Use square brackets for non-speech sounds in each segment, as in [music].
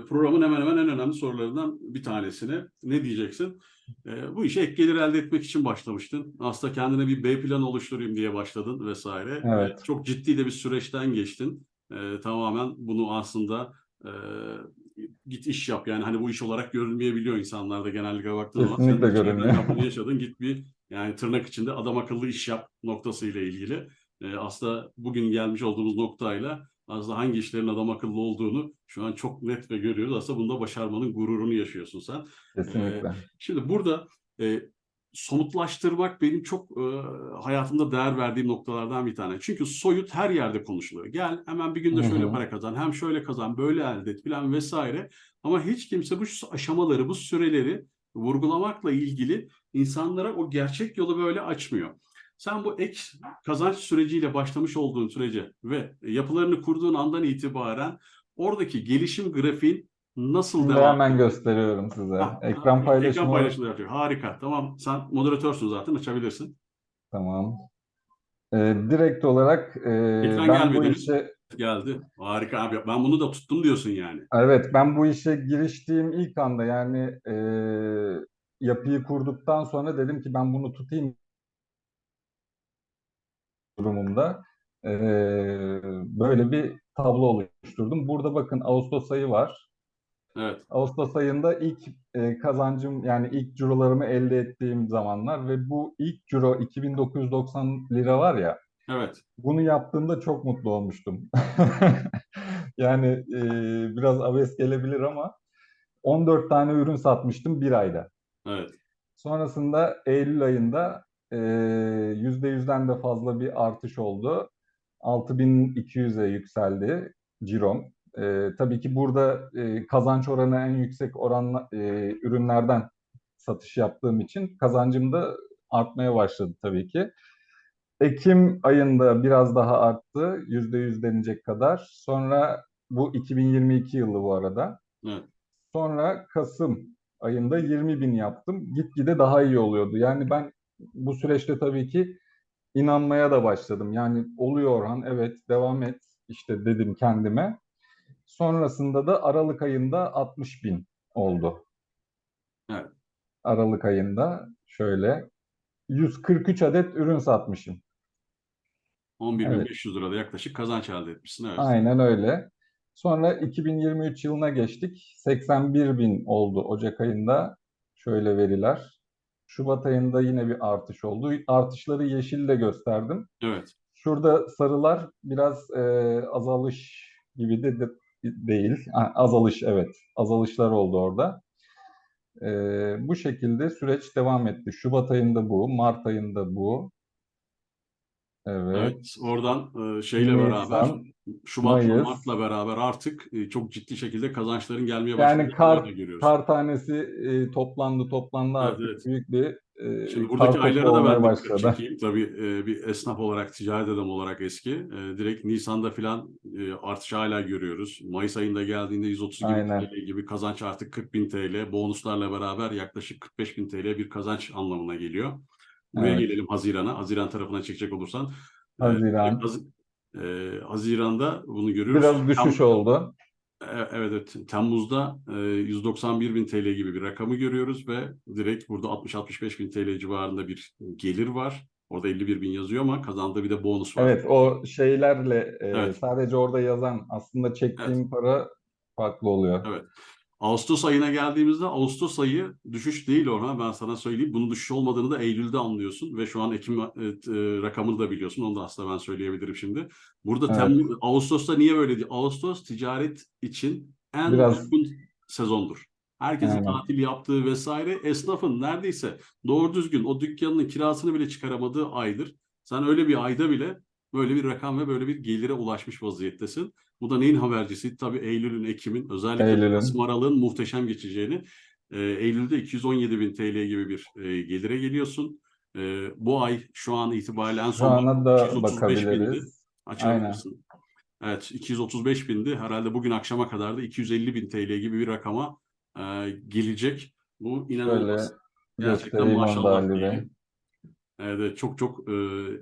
programın hemen hemen en önemli sorularından bir tanesini. Ne diyeceksin? E, bu işe ek gelir elde etmek için başlamıştın. Aslında kendine bir B planı oluşturayım diye başladın vesaire. Evet. E, çok ciddi de bir süreçten geçtin. E, tamamen bunu aslında e, git iş yap. Yani hani bu iş olarak görülmeyebiliyor insanlarda genellikle baktığın zaman. Kesinlikle görünmüyor. bunu yaşadın. Git bir yani tırnak içinde adam akıllı iş yap noktasıyla ilgili. E, aslında bugün gelmiş olduğumuz noktayla aslında hangi işlerin adam akıllı olduğunu şu an çok net ve görüyoruz. Aslında bunda başarmanın gururunu yaşıyorsun sen. Kesinlikle. Şimdi burada e, somutlaştırmak benim çok e, hayatımda değer verdiğim noktalardan bir tane. Çünkü soyut her yerde konuşuluyor. Gel hemen bir günde şöyle para kazan, hem şöyle kazan, böyle elde et falan vesaire. Ama hiç kimse bu aşamaları, bu süreleri vurgulamakla ilgili insanlara o gerçek yolu böyle açmıyor. Sen bu ek kazanç süreciyle başlamış olduğun sürece ve yapılarını kurduğun andan itibaren oradaki gelişim grafiğin nasıl Şimdi devam hemen gösteriyorum size. Ha, Ekran ha, paylaşımı. Ekran paylaşımı yapıyor. Harika. Tamam. Sen moderatörsün zaten. Açabilirsin. Tamam. Ee, direkt olarak e, Ekran ben bu gelmedi. işe Geldi. Harika abi. Ben bunu da tuttum diyorsun yani. evet ben bu işe giriştiğim ilk anda yani e, yapıyı kurduktan sonra dedim ki ben bunu tutayım durumunda e, böyle bir tablo oluşturdum. Burada bakın Ağustos ayı var. Evet. Ağustos ayında ilk e, kazancım yani ilk cirolarımı elde ettiğim zamanlar ve bu ilk ciro 2990 lira var ya Evet. bunu yaptığımda çok mutlu olmuştum. [laughs] Yani e, biraz abes gelebilir ama 14 tane ürün satmıştım bir ayda. Evet. Sonrasında Eylül ayında e, %100'den de fazla bir artış oldu. 6200'e yükseldi cirom. E, tabii ki burada e, kazanç oranı en yüksek oranla e, ürünlerden satış yaptığım için kazancım da artmaya başladı tabii ki. Ekim ayında biraz daha arttı, %100 denecek kadar. Sonra bu 2022 yılı bu arada. Evet. Sonra Kasım ayında 20 bin yaptım. Gitgide daha iyi oluyordu. Yani ben bu süreçte tabii ki inanmaya da başladım. Yani oluyor Orhan, evet devam et işte dedim kendime. Sonrasında da Aralık ayında 60 bin oldu. Evet. Aralık ayında şöyle 143 adet ürün satmışım. 11.500 lirada yaklaşık kazanç elde etmişsin. Evet. Aynen öyle. Sonra 2023 yılına geçtik. 81 bin oldu Ocak ayında. Şöyle veriler. Şubat ayında yine bir artış oldu. Artışları yeşille gösterdim. Evet. Şurada sarılar biraz e, azalış gibi de, de- değil. Ha, azalış evet. Azalışlar oldu orada. E, bu şekilde süreç devam etti. Şubat ayında bu, Mart ayında bu. Evet. Evet. Oradan e, şeyle beraber Şubat'la Mayıs. Mart'la beraber artık e, çok ciddi şekilde kazançların gelmeye Yani başladığını kar da görüyoruz. kar tanesi e, toplandı toplandı Evet, artık evet. büyük bir e, Şimdi kar buradaki topu aylara da olmaya ben dikkat başladı. çekeyim. Tabii e, bir esnaf olarak, ticaret adamı olarak eski. E, direkt Nisan'da filan e, artış hala görüyoruz. Mayıs ayında geldiğinde 130 gibi Aynen. TL gibi kazanç artık 40 bin TL. Bonuslarla beraber yaklaşık 45 bin TL bir kazanç anlamına geliyor. Buraya Evet. gelelim Haziran'a. Haziran tarafına çekecek olursan. e, Haziran. Haz- e, Haziran'da bunu görüyoruz. Biraz düşüş Tam- oldu. e, Evet, evet. Temmuz'da e, 191 bin TL gibi bir rakamı görüyoruz ve direkt burada 60-65 bin TL civarında bir gelir var. Orada 51 bin yazıyor ama kazandığı bir de bonus var. Evet o şeylerle e, Evet. sadece orada yazan aslında çektiğim para farklı oluyor. Evet. Ağustos ayına geldiğimizde Ağustos ayı düşüş değil Orhan ben sana söyleyeyim. Bunun düşüş olmadığını da Eylül'de anlıyorsun ve şu an Ekim e, e, rakamını da biliyorsun. Onu da aslında ben söyleyebilirim şimdi. Burada Evet. Temmuz, Ağustos'ta niye böyle değil? Ağustos ticaret için en Biraz- uygun sezondur. Herkesin Aynen. tatil yaptığı vesaire esnafın neredeyse doğru düzgün o dükkanının kirasını bile çıkaramadığı aydır. Sen öyle bir ayda bile böyle bir rakam ve böyle bir gelire ulaşmış vaziyettesin. Bu da neyin habercisi? Tabii Eylül'ün, Ekim'in özellikle Eylül'ün. Kasım muhteşem geçeceğini. Ee, Eylül'de 217 bin TL gibi bir e, gelire geliyorsun. Ee, bu ay şu an itibariyle en son ana da 235 bindi. Açabilirsin. Evet 235 bindi. Herhalde bugün akşama kadar da 250 bin TL gibi bir rakama e, gelecek. Bu Şöyle inanılmaz. Gerçekten onu da maşallah. Evet, çok çok e,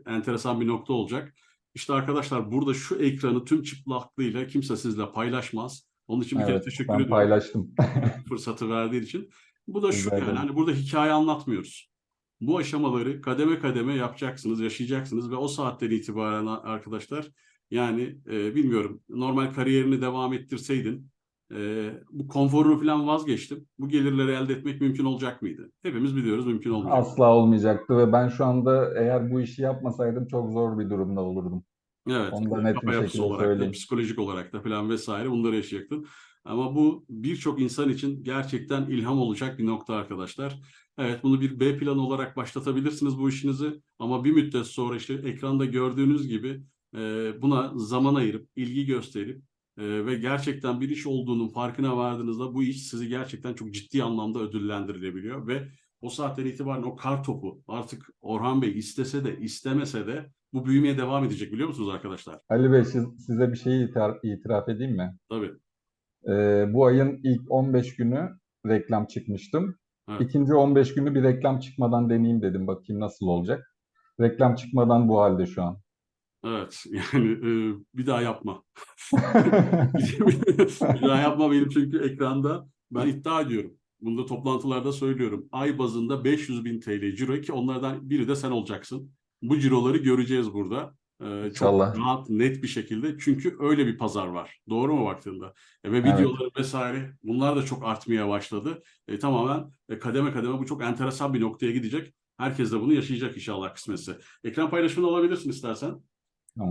enteresan bir nokta olacak. İşte arkadaşlar burada şu ekranı tüm çıplaklığıyla kimse sizle paylaşmaz. Onun için bir kere Evet, teşekkür ben ediyorum paylaştım. [laughs] fırsatı verdiğin için. Bu da şu yani hani burada hikaye anlatmıyoruz. Bu aşamaları kademe kademe yapacaksınız, yaşayacaksınız ve o saatten itibaren arkadaşlar yani e, bilmiyorum normal kariyerini devam ettirseydin e, bu konforunu falan vazgeçtim. Bu gelirleri elde etmek mümkün olacak mıydı? Hepimiz biliyoruz mümkün olmayacak. Asla olmayacaktı ve ben şu anda eğer bu işi yapmasaydım çok zor bir durumda olurdum. Evet, Onu da net bir şekilde olarak da, söyleyeyim. psikolojik olarak da falan vesaire bunları yaşayacaktın. Ama bu birçok insan için gerçekten ilham olacak bir nokta arkadaşlar. Evet bunu bir B planı olarak başlatabilirsiniz bu işinizi ama bir müddet sonra işte ekranda gördüğünüz gibi e, buna zaman ayırıp, ilgi gösterip e, ve gerçekten bir iş olduğunun farkına vardığınızda bu iş sizi gerçekten çok ciddi anlamda ödüllendirilebiliyor ve o saatten itibaren o kar topu artık Orhan Bey istese de istemese de bu büyümeye devam edecek biliyor musunuz arkadaşlar? Ali Bey siz- size bir şeyi itiraf, itiraf edeyim mi? Tabii. Ee, bu ayın ilk 15 günü reklam çıkmıştım. Evet. İkinci 15 günü bir reklam çıkmadan deneyeyim dedim. Bakayım nasıl olacak. Reklam çıkmadan bu halde şu an. Evet [laughs] yani e, bir daha yapma. [laughs] bir daha yapma benim çünkü ekranda ben iddia ediyorum. Bunu da toplantılarda söylüyorum. Ay bazında 500 bin TL ciro ki onlardan biri de sen olacaksın. Bu ciroları göreceğiz burada. Ee, çok İnşallah. rahat, net bir şekilde. Çünkü öyle bir pazar var. Doğru mu baktığında? E, ve videoları vesaire bunlar da çok artmaya başladı. E, tamamen e, kademe kademe bu çok enteresan bir noktaya gidecek. Herkes de bunu yaşayacak inşallah kısmetse. Ekran paylaşımını alabilirsin istersen.